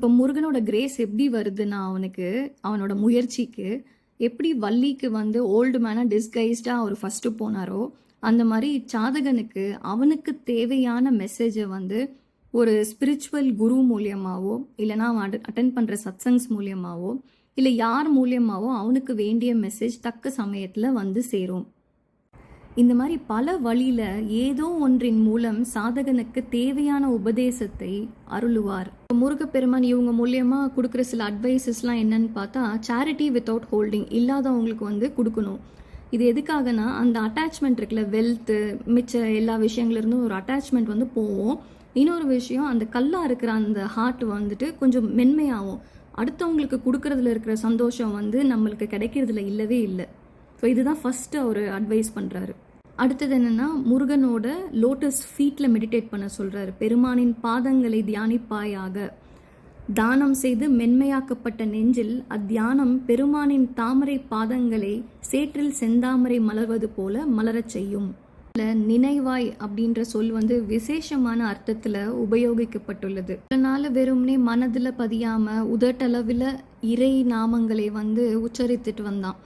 இப்போ முருகனோட கிரேஸ் எப்படி வருதுன்னா அவனுக்கு அவனோட முயற்சிக்கு எப்படி வள்ளிக்கு வந்து ஓல்டு மேனாக டிஸ்கைஸ்டாக அவர் ஃபஸ்ட்டு போனாரோ அந்த மாதிரி சாதகனுக்கு அவனுக்கு தேவையான மெசேஜை வந்து ஒரு ஸ்பிரிச்சுவல் குரு மூலியமாகவோ இல்லைனா அவன் அட்டன் பண்ணுற சத்சங்ஸ் மூலியமாகவோ இல்லை யார் மூலியமாகவோ அவனுக்கு வேண்டிய மெசேஜ் தக்க சமயத்தில் வந்து சேரும். இந்த மாதிரி பல வழியில் ஏதோ ஒன்றின் மூலம் சாதகனுக்கு தேவையான உபதேசத்தை அருளுவார். முருகப்பெருமான் இவங்க மூலியமாக கொடுக்குற சில அட்வைசஸ்லாம் என்னன்னு பார்த்தா சேரிட்டி வித்தவுட் ஹோல்டிங் இல்லாதவங்களுக்கு வந்து கொடுக்கணும். இது எதுக்காகனா அந்த அட்டாச்மெண்ட் இருக்குல்ல வெல்த்து மிச்ச எல்லா விஷயங்கள்லேருந்தும் ஒரு அட்டாச்மெண்ட் வந்து போவோம் இன்னொரு விஷயம் அந்த கல்லாக இருக்கிற அந்த ஹார்ட் வந்துட்டு கொஞ்சம் மென்மையாகும். அடுத்தவங்களுக்கு கொடுக்கறதுல இருக்கிற சந்தோஷம் வந்து நம்மளுக்கு கிடைக்கிறதுல இல்லவே இல்லை. ஸோ இதுதான் ஃபஸ்ட்டு அவர் அட்வைஸ் பண்ணுறாரு அடுத்தது என்னென்னா முருகனோட லோட்டஸ் ஃபீட்டில் மெடிடேட் பண்ண சொல்கிறாரு பெருமானின் பாதங்களை தியானிப்பாயாக. தானம் செய்து மென்மையாக்கப்பட்ட நெஞ்சில் அத்தியானம் பெருமானின் தாமரை பாதங்களை சேற்றில் செந்தாமரை மலர்வது போல மலரச் செய்யும். நினைவாய் அப்படின்ற சொல் வந்து விசேஷமான அர்த்தத்தில் உபயோகிக்கப்பட்டுள்ளது. அதனால வெறும்னே மனதில் பதியாமல் உதட்டளவில் இறை நாமங்களை வந்து உச்சரித்துட்டு வந்தான்.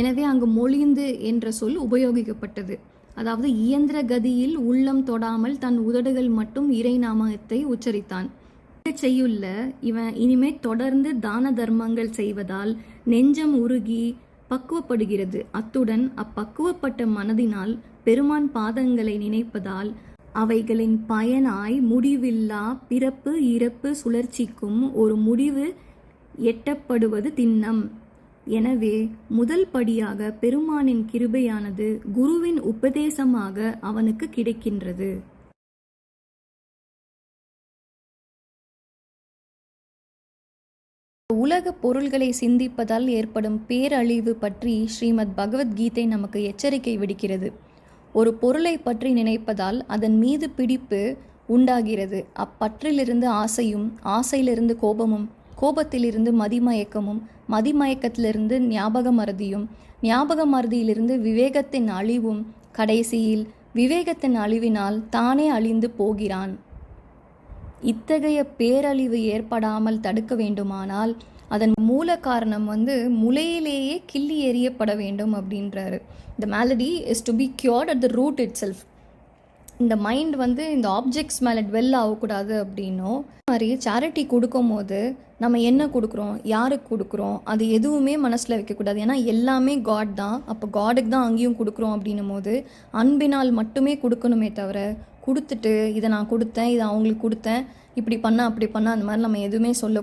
எனவே அங்கு மொழிந்து என்ற சொல் உபயோகிக்கப்பட்டது. அதாவது இயந்திர கதியில் உள்ளம் தொடாமல் தன் உதடுகள் மட்டும் இறை நாமத்தை உச்சரித்தான். செய்யுள்ள இவன் இனிமே தொடர்ந்து தான தர்மங்கள் செய்வதால் நெஞ்சம் உருகி பக்குவப்படுகிறது. அத்துடன் அப்பக்குவப்பட்ட மனதினால் பெருமான் பாதங்களை நினைப்பதால் அவைகளின் பயனாய் முடிவில்லா பிறப்பு இறப்பு சுழற்சிக்கும் ஒரு முடிவு எட்டப்படுவது திண்ணம். எனவே முதல் படியாக பெருமானின் கிருபையானது குருவின் உபதேசமாக அவனுக்கு கிடைக்கின்றது. உலக பொருள்களை சிந்திப்பதால் ஏற்படும் பேரழிவு பற்றி ஸ்ரீமத் பகவத்கீதை நமக்கு எச்சரிக்கை விடுக்கிறது. ஒரு பொருளை பற்றி நினைப்பதால் அதன் மீது பிடிப்பு உண்டாகிறது. அப்பற்றிலிருந்து ஆசையும் ஆசையிலிருந்து கோபமும் கோபத்திலிருந்து மதிமயக்கமும் மதிமயக்கத்திலிருந்து ஞாபக மறதியும் ஞாபக மறதியிலிருந்து விவேகத்தின் அழிவும் கடைசியில் விவேகத்தின் அழிவினால் தானே அழிந்து போகிறான். இத்தகைய பேரழிவு ஏற்படாமல் தடுக்க வேண்டுமானால் அதன் மூல காரணம் வந்து முளையிலேயே கிள்ளி எறியப்பட வேண்டும் அப்படின்றாரு. The malady is to be cured at the root itself இந்த மைண்ட் வந்து இந்த ஆப்ஜெக்ட்ஸ் மேலே டுவெல் ஆகக்கூடாது அப்படின்னும் மாதிரி சேரிட்டி கொடுக்கும் போது நம்ம என்ன கொடுக்குறோம்? யாருக்கு கொடுக்குறோம்? அது எதுவுமே மனசில் வைக்கக்கூடாது. ஏன்னா எல்லாமே காட் தான். அப்போ காடுக்கு தான் அங்கேயும் கொடுக்குறோம் அப்படின்னும் போது அன்பினால் மட்டுமே கொடுக்கணுமே தவிர கொடுத்துட்டு இதை நான் கொடுத்தேன் இதை அவங்களுக்கு கொடுத்தேன் இப்படி பண்ண அப்படி பண்ண அந்த மாதிரி நம்ம எதுவுமே சொல்ல